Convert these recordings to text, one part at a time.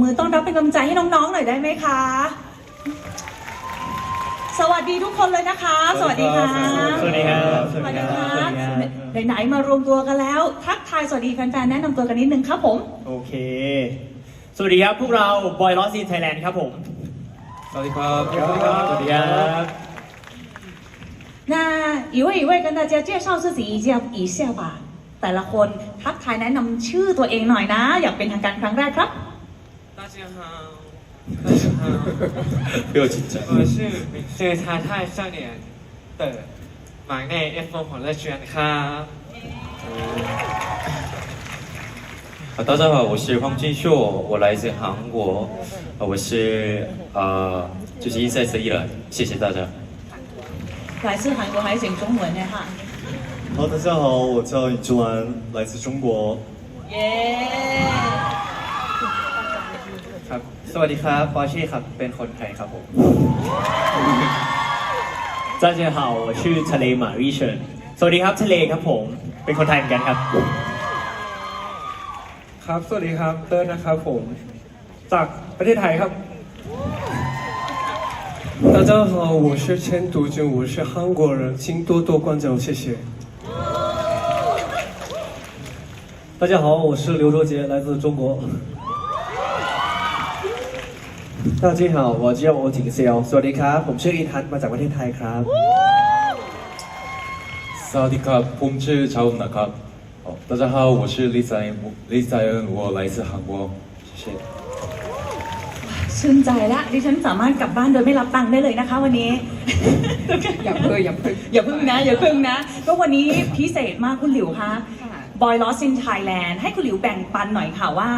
มือต้อนรับเป็นกำลังใจให้น้องๆหน่อยได้ไหมคะ สวัสดีทุกคนเลยนะคะ สวัสดีค่ะ สวัสดีครับ สวัสดีครับไหนๆมารวมตัวกันแล้ว ทักทายสวัสดีแฟนๆแนะนำตัวกันนิดนึงครับผม โอเค สวัสดีครับพวกเราบอยลอสซีไทยแลนด์ครับผม สวัสดีครับ สวัสดีครับสวัสดีครับ那一位一位跟大家介绍自己一下一下吧แต่ละคนทักทายแนะนำชื่อตัวเองหน่อยนะ อยากเป็นทางการครั้งแรกครับ 家好，大家好，不要紧张。我是明视ท้าทาย少年的หมายใน F ของ乐轩ครับ 啊，大家好，我是黄俊硕，我来自韩国，呃我是呃，就是 Inside 十一人，谢谢大家。来自韩国还是讲中文的哈。好，大家好，我叫李志完，来自中国。耶、ครับ สวัสดีครับฟอเช่ครับ เป็นคนไทยครับผมจ้าเจเฮาชื่อทะเลมาวิชันสวัสดีครับทะเลครับผม เป็นคนไทยเหมือนกันครับ ครับ สวัสดีครับ เติร์นะครับผม จากประเทศไทยครับ大家好，我是千独俊，我是韩国人，请多多关照，谢谢。大家好，我是刘卓杰，来自中国。大家好，我叫โอจิงเซียวสวัสดีครับ ผมชื่ออินทัศน์มาจากประเทศไทยครับ 萨瓦迪卡，ผมชื่อชาวนะครับ哦，大家好，我是李在恩，李在恩，我来自韩国，谢谢。 ชื่นใจละดิฉันสามารถกลับบ้านโดยไม่รับตังค์ได้เลยนะคะวันนี้ อย่าเพิ่งอย่าเพิ่ง อย่าพึ่งนะ อย่าพึ่งนะ ก็วันนี้พิเศษมากคุณหลิวคะ Boy Lost in Thailand ให้คุณหลิวแบ่งปันหน่อยค่ะว่า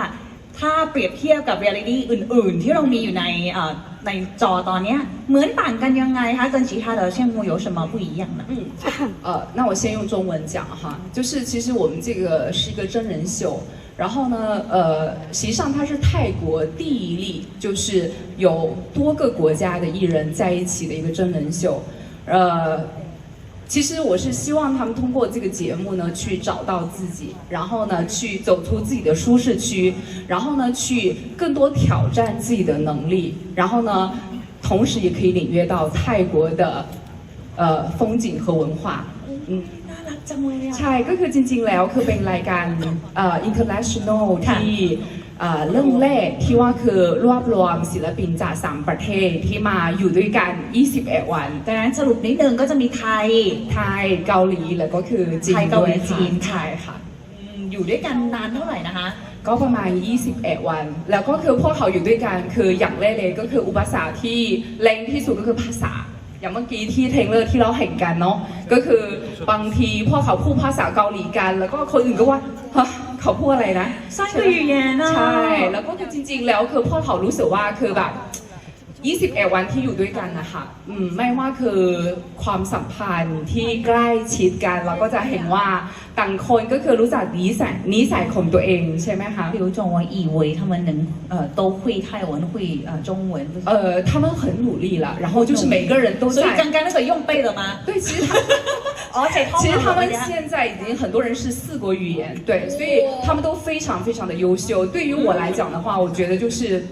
ถ้าเปรียบเทียบกับเรียลิตี้อื่น ๆ ที่เรามีอยู่ในเอ่อในจอตอนเนี้ยเหมือนต่างกันยังไงคะ跟其他的项目有什么不一样呢？嗯，呃，那我先用中文讲哈，就是其实我们这个是一个真人秀，然后呢，呃，实际上它是泰国第一例，就是有多个国家的艺人在一起的一个真人秀，呃。 其实我是希望他们通过这个节目呢，去找到自己，然后呢，去走出自己的舒适区，然后呢，去更多挑战自己的能力，然后呢，同时也可以领略到泰国的呃风景和文化。嗯， น่ารักจังเลยอะ ใช่ก็คือจริงๆ แล้วคือเป็นรายการเอ่อ international ค่ะ ที่ เอ่อเรื่องแรกที่ว่าคือรวบรวมศิลปินจากสามประเทศที่มาอยู่ด้วยกัน 21 วัน ดังนั้นสรุปนิดนึงก็จะมีไทย ไทยเกาหลีแล้วก็คือจีนไทยเกาหลีด้วยค่ะจีนใช่ค่ะอืมอยู่ด้วยกันนานเท่าไหร่นะคะ ก็ประมาณ 21 วัน แล้วก็คือพวกเขาอยู่ด้วยกันคืออย่างแรกเลยก็คืออุปสรรคที่แรงที่สุดก็คือภาษาอย่างเมื่อกี้ที่เทรนเลอร์ที่เราเห็นกันเนาะก็คือบางทีพวกเขาพูดภาษาเกาหลีกัน แล้วก็คนอื่นก็ว่าฮะ เขาพูดอะไรนะ สร้างคืออยู่แย่นะ ใช่ แล้วก็คือจริง ๆ แล้วคือพ่อเขารู้สึกว่าคือแบบ 21 วันที่อยู่ด้วยกันนะคะอืมไม่ว่าคือความสัมพันธ์ที่ใกล้ชิดกัน เราก็จะเห็นว่าต่างคนก็คือรู้จักนิสัยนิสัยของตัวเองใช่ไหมคะ 刘总，我以为他们能呃都会泰文，会呃中文，呃，他们很努力了，然后就是每个人都所以在。刚刚那个用背了吗？对，其实他 而且其实他们现在已经很多人是四国语言，对，所以他们都非常非常的优秀。对于我来讲的话，我觉得就是。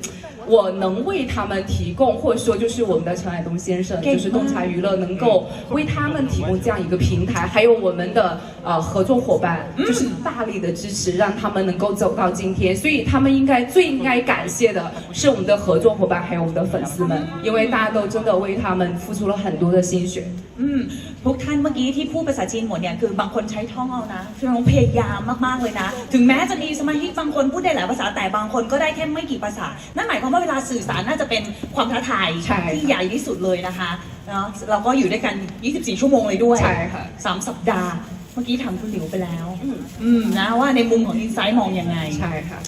我能为他们提供，或者说就是我们的陈海东先生，给就是洞察娱乐，能够为他们提供这样一个平台，还有我们的呃合作伙伴，就是大力的支持，让他们能够走到今天。所以他们应该最应该感谢的是我们的合作伙伴，还有我们的粉丝们，因为大家都真的为他们付出了很多的心血。 อืมทุกท่านเมื่อกี้ที่พูดภาษาจีนหมดเนี่ยคือบางคนใช้ท่องเอานะคือเราพยายามมากๆเลยนะ ถึงแม้จะมีสมาชิกบางคนพูดได้หลายภาษาแต่บางคนก็ได้แค่ไม่กี่ภาษา นั่นหมายความว่า เวลาสื่อสารน่าจะเป็นความท้าทาย ใช่ ที่ใหญ่ที่สุดเลยนะคะเนาะเราก็อยู่ด้วยกัน 24 ชั่วโมงเลยด้วย ใช่ค่ะ สามสัปดาห์ เมื่อกี้ถามคุณหลิวไปแล้ว อืม อืมนะว่าในมุมของอินไซต์มองยังไง ใช่ค่ะ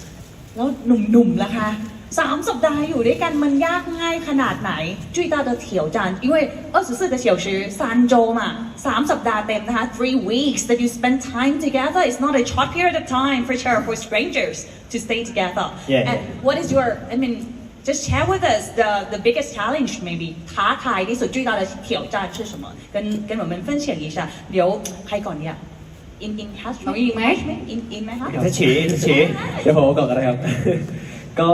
แล้วหนุ่มๆล่ะคะสามสัปดาห์อยู่ด้วยกันมันยากง่ายขนาดไหน最大的挑战因为二十四个小时三周嘛สามสัปดาห์เต็มนะคะ three weeks that you spend time together it's not a short period of time for sure for strangers to stay together Yeah, and yeah. what is your I mean just share with us the the biggest challenge maybe ท้าทายที่สุด最大的挑战是什么跟跟我们分享一下เดี๋ยวใครก่อนเนี่ย in in น้องอิงไหม in in ไหมคะ ถ้าฉีถ้าฉี เดี๋ยวผมก่อนก็ได้ครับ ก็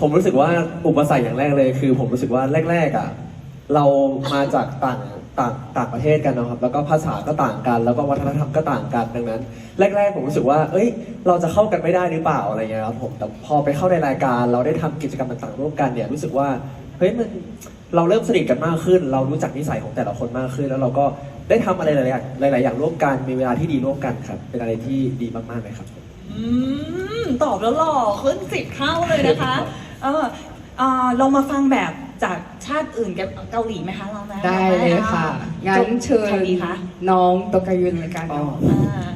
ผมรู้สึกว่าอุปสรรคอย่างแรกเลยคือ ผมรู้สึกว่าแรก ๆอ่ะเรามาจากต่าง ต่างต่างประเทศกันนะครับ แล้วก็ภาษาก็ต่างกัน แล้วก็วัฒนธรรมก็ต่างกันดังนั้น แรก ๆ ผมรู้สึกว่า เอ้ย เราจะเข้ากันไม่ได้หรือเปล่าอะไรเงี้ยครับผมแต่พอไปเข้าในรายการเราได้ทำกิจกรรมต่างๆร่วมกันเนี่ยรู้สึกว่าเฮ้ยมันเราเริ่มสนิทกันมากขึ้น เรารู้จักนิสัยของแต่ละคนมากขึ้น แล้วเราก็ได้ทำอะไรหลายๆอย่างหลายๆอย่างร่วมกันมีเวลาที่ดีร่วมกันครับ เป็นอะไรที่ดีมากๆเลยครับอืมตอบแล้วหล่อขึ้นสิบเท่าเลยนะคะ เออเออเรามาฟังแบบ จากชาติอื่นกับเกาหลีไหมคะเราไหม ได้เลยค่ะ งั้นเชิ ใคร ญ ดีคะ น้องตกกายุนเลยกันเนาะ อ่า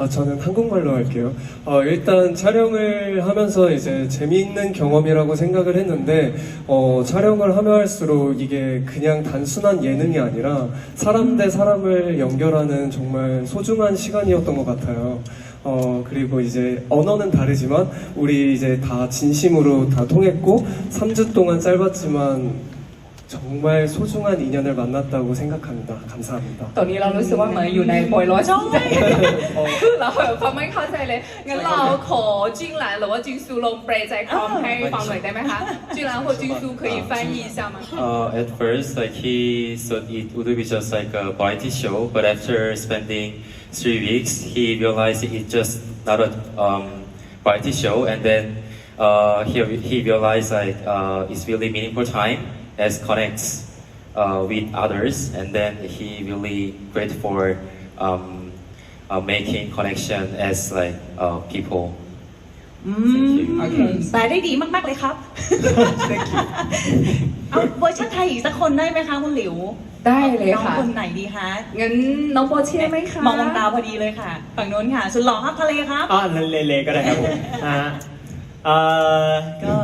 아, 저는 한국말로 할게요. 어, 일단 촬영을 하면서 이제 재미있는 경험이라고 생각을 했는데, 어, 촬영을 하면 할수록 이게 그냥 단순한 예능이 아니라 사람 대 사람을 연결하는 정말 소중한 시간이었던 것 같아요. 어, 그리고 이제 언어는 다르지만 우리 이제 다 진심으로 다 통했고, 3주 동안 짧았지만 정말 소중한 인연을 만났다고 생각합니다. 감사합니다. ตอนนี้เรารู้สึกว่าเหมือนอยู่ในโปรยร้อยช่องคือเราแบบฟังไม่เข้าใจเลย งั้นเราขอจิงหลานหรือว่าจิงซูลงเปรย์ใจความให้ฟังหน่อยได้ไหมคะจิงหลาน或จิงซู可以翻译一下吗 Uh, at first, like he thought it would be just like a variety show, but after spending three weeks, he realized it's just not a um, variety show, and then uh, he he realized like uh, it's really meaningful time as connects uh, with others, and then he really great for um, uh, making connection as like uh, people. อืม Thank you โอเคแปลได้ดีมาก ๆ เลยครับเอาเวอร์ชันไทยอีกสักคนได้ไหมคะคุณหลิวได้เลยน้องค่ะคนไหนดีคะงั้นน้องโปเช่ไหมคะมองมองตาพอดีเลยค่ะ ฝั่งโน้นค่ะ สุดหล่อครับทะเลครับ อ๋อเลเลก็ได้ครับผมอ่าเอ่อก็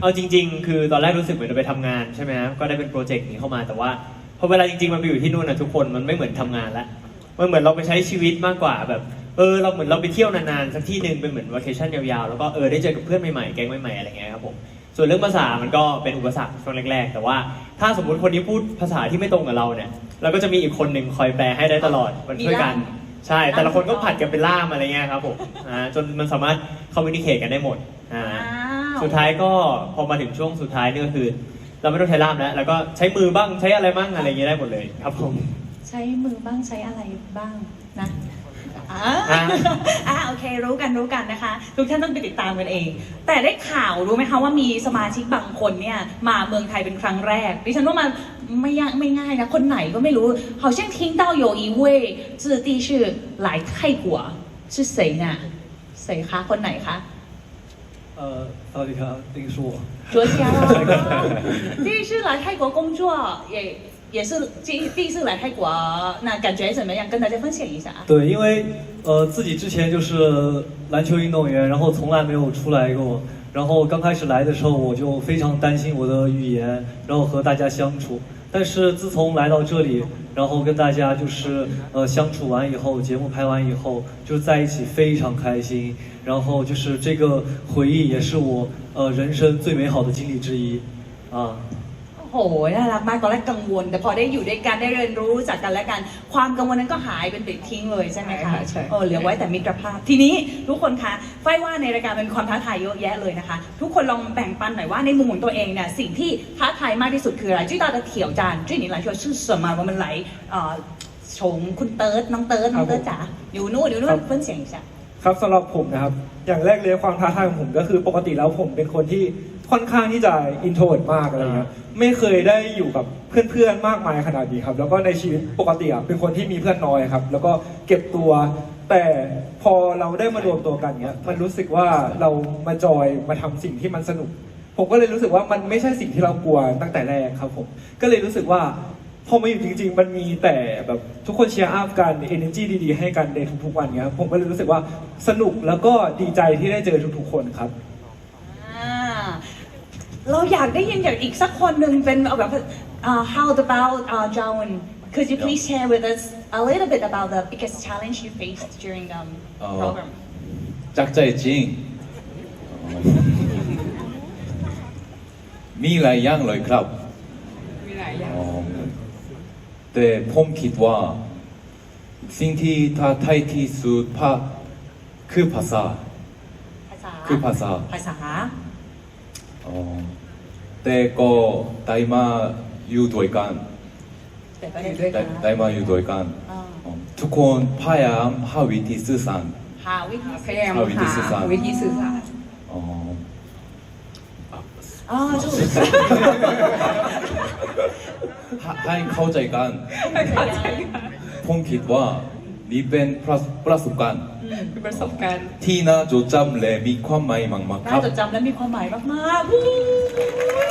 เอาจริง ๆ คือตอนแรกรู้สึกเหมือนจะไปทำงานใช่ไหมครับก็ได้เป็นโปรเจกต์นี้เข้ามาแต่ว่าพอเวลาจริงๆมันไปอยู่ที่นู่นนะทุกคนมันไม่เหมือนทำงานละมันเหมือนเราไปใช้ชีวิตมากกว่าแบบ เออเราเหมือนเราไปเที่ยวนานๆสักที่หนึ่งเป็นเหมือนวัคชั่นยาวๆแล้วก็เออได้เจอกับเพื่อนใหม่ๆแก๊งใหม่ๆอะไรเงี้ยครับผมส่วนเรื่องภาษามันก็เป็นอุปสรรคช่วงแรก ๆ แต่ว่าถ้าสมมติคนนี้พูดภาษาที่ไม่ตรงกับเราเนี่ย เราก็จะมีอีกคนหนึ่งคอยแปลให้ได้ตลอดมันช่วยกัน ใช่ แต่ละคนก็ผัดกันเป็นล่ามอะไรเงี้ยครับผมอ่าจนมันสามารถคอมมิวนิเคชกันได้หมดอ่าว้าวสุดท้ายก็พอมาถึงช่วงสุดท้ายนี่ก็คือ เราไม่ต้องใช้ล่ามแล้วแล้วก็ใช้มือบ้างใช้อะไรบ้างอะไรเงี้ยได้หมดเลยครับผม ใช้มือบ้างใช้อะไรบ้างนะ อ่า อ่า อ่าโอเค รู้กันรู้กันนะคะ ทุกท่านต้องไปติดตามกันเอง แต่ได้ข่าวรู้ไหมคะว่ามีสมาชิกบางคนเนี่ยมาเมืองไทยเป็นครั้งแรก ดิฉันว่ามันไม่ยากไม่ง่ายนะ คนไหนก็ไม่รู้好像听到有一位子弟是来泰国是谁呢谁คะคนไหนคะ 呃，奥迪卡，那个是我。卓家啦，第一次来泰国工作，也 也是第第一次来泰国，那感觉怎么样？跟大家分享一下啊。对，因为呃自己之前就是篮球运动员，然后从来没有出来过。然后刚开始来的时候，我就非常担心我的语言，然后和大家相处。但是自从来到这里，然后跟大家就是呃相处完以后，节目拍完以后，就在一起非常开心。然后就是这个回忆也是我呃人生最美好的经历之一啊。 โอ้โหน่ารักมากตอนแรกกังวล แต่พอได้อยู่ด้วยกันได้เรียนรู้จากกันและกัน ความกังวลนั้นก็หายเป็นปลิดทิ้งเลยใช่ไหมใช่คะค่ะใช่ เออเหลือไว้แต่มิตรภาพ ทีนี้ทุกคนคะไฟว่าในรายการเป็นความท้าทายเยอะแยะเลยนะคะ ทุกคนลองแบ่งปันหน่อยว่าในมุมของตัวเองเนี่ยสิ่งที่ท้าทายมากที่สุดคืออะไรจุ้ยตาตะเถียวจานจุ้ยหนิหลายชัวชื่อสมาว่ามันไหลเอ่อชงคุณเติร์ดน้องเติร์ดน้องเติร์ดจ๋าอยู่นู่นอยู่นู่นเพิ่นเสียงอีกจ้ะ ครับสำหรับผมนะครับ อย่างแรกเลยความท้าทายของผมก็คือปกติแล้วผมเป็นคนที่ ค่อนข้างที่จะอินโทรดมากอะไรเงี้ยไม่เคยได้อยู่กับเพื่อนๆมากมายขนาดนี้ครับ แล้วก็ในชีวิตปกติอะเป็นคนที่มีเพื่อนน้อยครับ แล้วก็เก็บตัว แต่พอเราได้มารวมตัวกันเนี้ยมันรู้สึกว่าเรามาจอยมาทำสิ่งที่มันสนุก ผมก็เลยรู้สึกว่ามันไม่ใช่สิ่งที่เรากลัวตั้งแต่แรกครับผมก็เลยรู้สึกว่าพอมาอยู่จริง ๆ มันมีแต่แบบทุกคนเชียร์อัพกัน energy ดีๆ ให้กันในทุกๆวันเนี้ยผมก็เลยรู้สึกว่าสนุกแล้วก็ดีใจที่ได้เจอทุกๆคนครับอ่า เราอยากได้ยินจากอีกสักคนหนึ่งเป็นแบบ uh, how about uh, John could you please share with us a little bit about the biggest challenge you faced during the um, program จากใจจริง มีหลายอย่างเลยครับ มีหลายอย่างแต่ผมคิดว่า สิ่งที่ท้าทายที่สุดคือภาษาคือภาษา ภาษา แต่ก็ได้มาอยู่ด้วยกันยูดวยกัได้นได้มาอยู่ด้วยกันทุกคนพยายามหาวิธีสื่อสาร หาวิธีพยายามหาวิธีสื่อสารอ๋ออ๋อจุดให้ให้เข้าใจกัน เข้ผมคิดว่านี่เป็นประสประสบการณ์ ประสบการณ์ที่น่าจดจำและมีความหมายมากๆน่าจดจำและมีความหมายมากๆวู้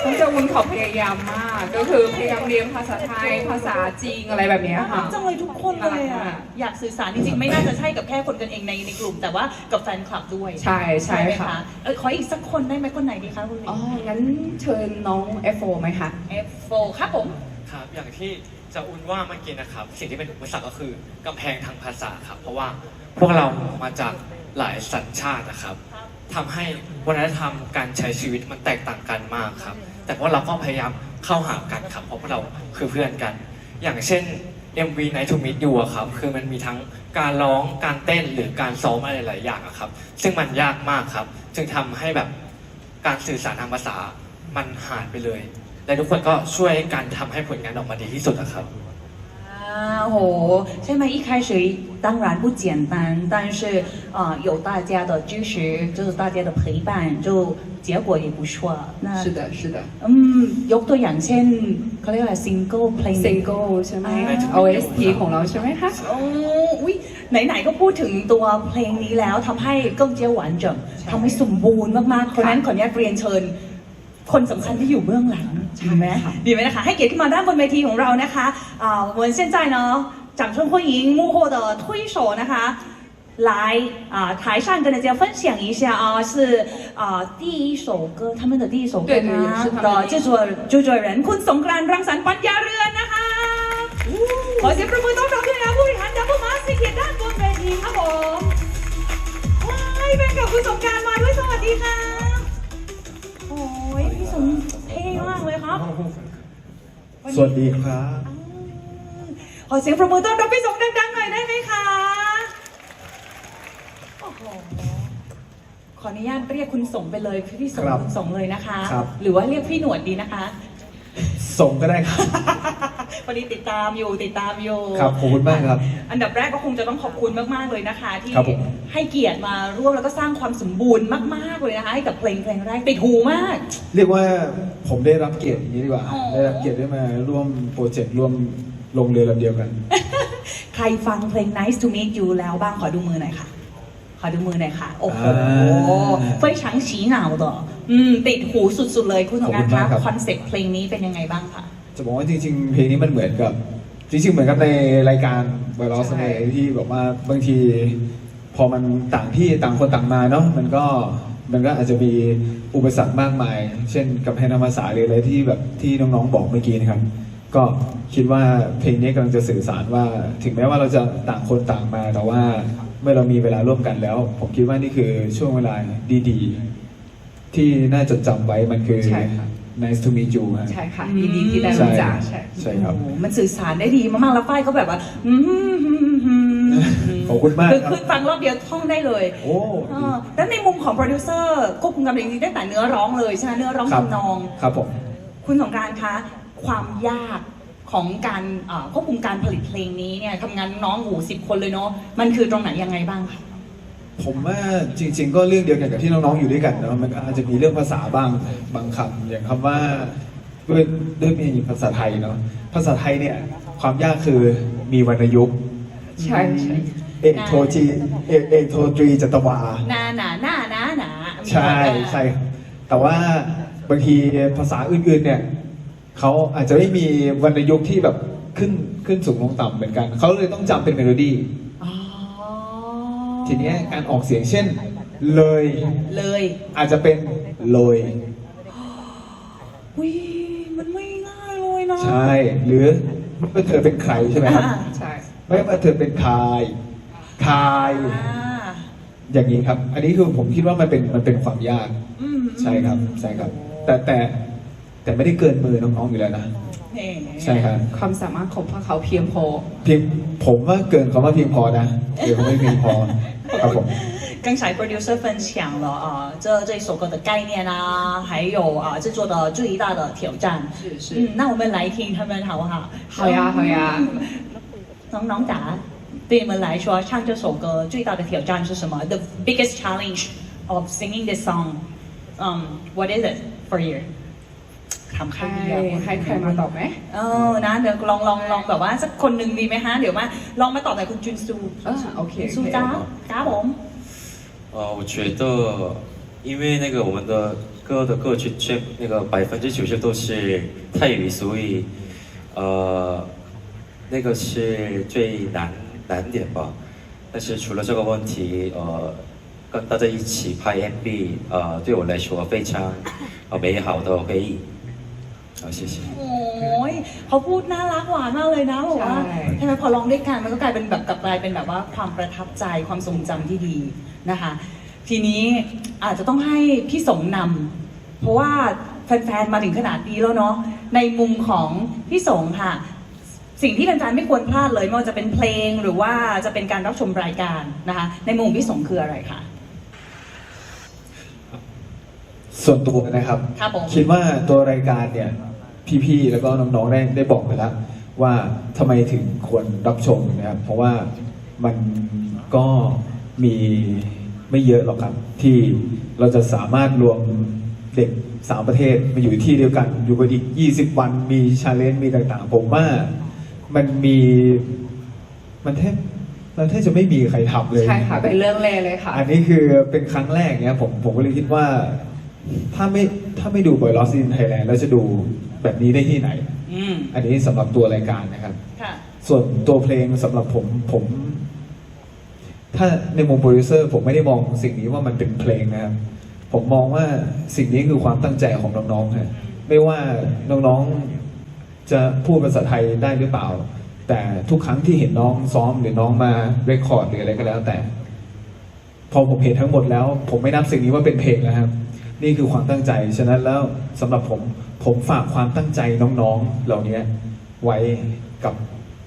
น้องจ้วุนขาพยายามมาก ก็คือพยายามเรียนภาษาไทย ภาษาจีนอะไรแบบนี้ค่ะ กจังเลยทุกคนเลยอยากสื่อสารจริงๆ ไม่น่าจะใช่กับแค่คนกันเองในในกลุ่ม แต่ว่ากับแฟนคลับด้วยใช่ใช่ไหมค่ะ เออขออีกสักคนได้ไหมคนไหนดีคะคุณลิอ๋อ งั้นเชิญน้อง F4 ไหมคะ เอฟโฟครับผม ครับอย่างที่ จะอุ่นว่าเมื่อกี้นะครับ สิ่งที่เป็นอุปสรรคก็คือกำแพงทางภาษาครับ เพราะว่าพวกเรามาจากหลายสัญชาตินะครับทำให้วัฒนธรรมการใช้ชีวิตมันแตกต่างกันมากครับ แต่ว่าเราก็พยายามเข้าหากันครับ เพราะพวกเราคือเพื่อนกัน อย่างเช่น MV Night to Meet You อะครับ คือมันมีทั้งการร้อง การเต้น หรือการซ้อมอะไรหลายอย่างอะครับ ซึ่งมันยากมากครับ จึงทำให้แบบการสื่อสารทางภาษามันหายไปเลย และทุกคนก็ช่วยกันทำให้ผลงานออกมาดีที่สุดอะครับ 啊，哦，现在一开始当然不简单，但是呃有大家的支持，就是大家的陪伴，就结果也不错。那是的是的嗯，ยกตัวอย่างเช่นเขาเรียกอะไรซิงเกิลเพลง Single ใช่ไหม อ่า OST ของเราใช่ไหมคะ โอ้อุ๊ยไหนๆก็พูดถึงตัวเพลงนี้แล้วทำให้更加完整ทำให้สมบูรณ์มากๆเพราะฉะนั้นขออนุญาตเรียนเชิญ คนสำคัญที่อยู่เบื้องหลังดีไหม ค่ะ ดีไหมนะคะ ให้เกียรติขึ้นมาด้านบนเวทีของเรานะคะอ่า我们现在呢掌声欢迎幕后的推手นะคะ来啊台上跟大家分享一下啊是啊第一首歌他们的第一首歌对对呢是他们的的制作制作人คุณสงกรานต์รังสรรค์ปัญญาเรือนนะคะขอเสียงประมือต้อนรับด้วยนะผู้บริหารดับเบิลมาสเกียรติด้านบนเวทีครับผมว้ายเป็นกับคุณสงกรานต์มาด้วยสวัสดีค่ะ โอ้ ยพี่สมเท่มากเลยครับสวัสดีครับ ขอเสียงประมือต้อนรับพี่สมดังๆหน่อยได้ไหมคะโอ้โหขออนุญาตเรียกคุณสมไปเลยพี่สมครับคุณสมเลยนะคะครับหรือว่าเรียกพี่หนวดดีนะคะส่งก็ได้ครับ พอดีติดตามอยู่ติดตามอยู่ ครับขอบคุณมากครับ อันดับแรกก็คงจะต้องขอบคุณมาก ๆ เลยนะคะ ที่ ครับผม ให้เกียรติมาร่วมแล้วก็สร้างความสมบูรณ์มาก ๆ เลยนะคะ ให้กับเพลงเพลงแรกติดหูมาก เรียกว่าผมได้รับเกียรติอย่างนี้ดีกว่า อ๋อ ได้รับเกียรติได้มาร่วมโปรเจกต์ร่วมลงเรือลำเดียวกัน ใครฟังเพลง Nice to Meet You แล้วบ้างขอดูมือหน่อยค่ะ ขอดูมือหน่อยค่ะ โอ้โห อ่า 非常洗脑的 อืมติดหูสุดๆเลยคุณสงกรานต์ขอบคุณคะมากครับคอนเซ็ปต์เพลงนี้เป็นยังไงบ้างคะ จะบอกว่าจริงๆ เพลงนี้มันเหมือนกับ จริงๆ เหมือนกับในรายการไวรัสใช่เนที่บอกว่าบางที พอมันต่างที่ต่างคนต่างมาเนาะมันก็มันก็อาจจะมีอุปสรรคมากมาย เช่นกับให้นำภาษาหรืออะไรที่แบบที่น้องๆบอกเมื่อกี้นะครับ ก็คิดว่าเพลงนี้กำลังจะสื่อสารว่า ถึงแม้ว่าเราจะต่างคนต่างมาแต่ว่าเมื่อเรามีเวลาร่วมกันแล้ว ผมคิดว่านี่คือช่วงเวลาดีๆ ที่น่าจดจำไว้มันคือ ใช่ค่ะ nice to meet you ฮะ ใช่ค่ะยินดีที่ได้รู้จักใช่ใช่ครับ โอ้โหมันสื่อสารได้ดีมากๆแล้วฝ้ายก็แบบว่าอืมขอบคุณมากคือครับคือฟังรอบเดียวท่องได้เลยโอ้ เออแล้วในมุมของโปรดิวเซอร์ควบคุมการผลิตจริงๆตั้งแต่เนื้อร้องเลยใช่ไหมเนื้อร้องครับทำนอง ครับผม คุณสงกรารคะ ความยากของการเอ่อควบคุมการผลิตเพลงนี้เนี่ยทำงานน้องหูสิบคนเลยเนาะมันคือตรงไหนยังไงบ้างคะ ผมว่าจริง ๆ ก็เรื่องเดียวกันกับที่น้องๆอยู่ด้วยกันเนาะมันก็อาจจะมีเรื่องภาษาบ้างบางคำอย่างคำว่าด้วยด้วยมีภาษาไทยเนาะภาษาไทยเนี่ยความยากคือมีวรรณยุกต์ใช่ใช่เอกโทจีเอกเอกโทตรีจตวานาหนาหน้าหนาหนาใช่ใช่แต่ว่าบางทีภาษาอื่นๆเนี่ยเขาอาจจะไม่มีวรรณยุกต์ที่แบบขึ้นขึ้นสูงลงต่ำเหมือนกัน เขาเลยต้องจำเป็นเมโลดี้อ๋อ ทีเนี้ยการออกเสียงเช่น เลย เลยอาจจะเป็นโลยวิมันไม่ง่ายเลยเนาะใช่ หรือว่าเธอเป็นใครใช่ไหมครับ อ่าใช่ไม่ว่าเธอเป็นใครใครอ่าอย่างนี้ครับ อันนี้คือผมคิดว่ามันเป็นมันเป็นความยาก อืมใช่ครับ ใช่ครับ แต่แต่แต่ไม่ได้เกินมือน้องๆอยู่แล้วนะ แหมใช่ครับ ความสามารถของพวกเขาเพียงพอ เพียงผมว่าเกินคำว่าเพียงพอนะเดี๋ยวผมไม่เพียงพอ ครับผม 刚才 producer 分享了啊、这这首歌的概念啊，还有啊、制作的最大的挑战。是是嗯，那我们来听他们好不好？好呀好呀嗯น้องๆจ๋า对你们来说，唱这首歌最大的挑战是什么？The biggest challenge of singing this song, um, what is it for you? ถามใคร ให้ ดีอะ ให้ใครมาตอบไหม เออนะเดี๋ยวลองลองลองแบบว่าสักคนหนึ่งดีไหมฮะ เดี๋ยวมาลองมาตอบหน่อยคุณจุนซู อ่าโอเค ซู โอเค จ้าจ้าผม 呃，我觉得，因为那个我们的歌的歌曲全那个百分之九十都是泰语，所以呃，那个是最难难点吧。但是除了这个问题，呃，跟大家一起拍 MV，呃，对我来说非常呃美好的回忆。 谢谢。อเขาพูดน่ารักหวานมากเลยนะบอกว่าใช่ไหมพอร้องด้วยกันมันก็กลายเป็นแบบกลับกลายเป็นแบบว่าความประทับใจความทรงจำที่ดีนะคะ ทีนี้อาจจะต้องให้พี่สมนำเพราะว่าแฟนๆมาถึงขนาดนี้แล้วเนาะในมุมของพี่สงค่ะ สิ่งที่แฟนๆไม่ควรพลาดเลยไม่ว่าจะเป็นเพลงหรือว่าจะเป็นการรับชมรายการนะคะ ในมุมพี่สงคืออะไรคะ ส่วนตัวนะครับ ครบคิดว่าตัวรายการเนี่ย พี่ๆแล้วก็น้องๆได้ได้บอกไปแล้วว่าทำไมถึงควรรับชมนะครับ เพราะว่ามันก็มีไม่เยอะหรอกครับ ที่เราจะสามารถรวมเด็กสามประเทศมาอยู่ที่เดียวกัน อยู่กันอีก 20 วันมีชาเลนจ์มีต่างๆ ผมว่ามันมีมันแทบมันแทบจะไม่มีใครทำเลย ใช่ค่ะเป็นเรื่องแรกเลยค่ะ อันนี้คือเป็นครั้งแรกเนี่ยผมผมก็เลยคิดว่า ถ้าไม่ ถ้าไม่ดูบอยลอสอินไทยแลนด์แล้วจะดูแบบนี้ได้ที่ไหน อืมอันนี้สำหรับตัวรายการนะครับ ค่ะส่วนตัวเพลงสำหรับผมผม ถ้าในมุมโปรดิวเซอร์ผมไม่ได้มองสิ่งนี้ว่ามันเป็นเพลงนะครับ ผมมองว่าสิ่งนี้คือความตั้งใจของน้องๆฮะไม่ว่าน้องๆจะพูดภาษาไทยได้หรือเปล่า แต่ทุกครั้งที่เห็นน้องซ้อมหรือน้องมาเรคคอร์ดหรืออะไรก็แล้วแต่ พอผมเห็นทั้งหมดแล้ว ผมไม่นับสิ่งนี้ว่าเป็นเพลงแล้วครับ นี่คือความตั้งใจ ฉะนั้นแล้วสำหรับผมผมฝากความตั้งใจน้องๆ เหล่านี้ไว้กับ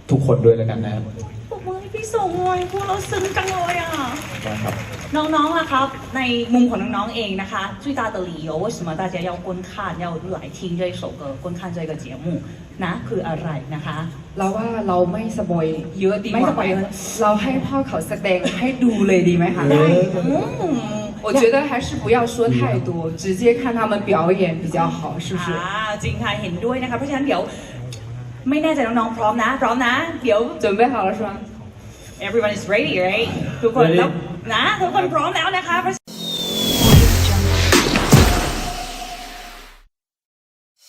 ทุกคนด้วยแล้วกันนะครับ ปรบมือให้พี่สงเลยพวกเราซึ้งจังเลยอ่ะ นะครับ น้องๆล่ะครับ ในมุมของน้องๆเองนะคะ最大的理由为什么大家要观看要来听这一首歌观看这个节目นะคืออะไรนะคะ เราว่าเราไม่สปอยเยอะดี ไม่ ก ส ว่า ปอยเยอะ เราให้พ่อเขาแสดงให้ดูเลยดีไหมคะ ได้อืม 我觉得还是不要说太多，直接看他们表演比较好，是不是？ อ่าจริงค่ะเห็นด้วยนะคะเพราะฉะนั้นเดี๋ยว ไม่แน่ใจน้องๆพร้อมนะ พร้อมนะ เดี๋ยว 准备好了是吗？ everyone is ready right ทุกคนแล้วนะทุกคนพร้อมแล้วนะคะ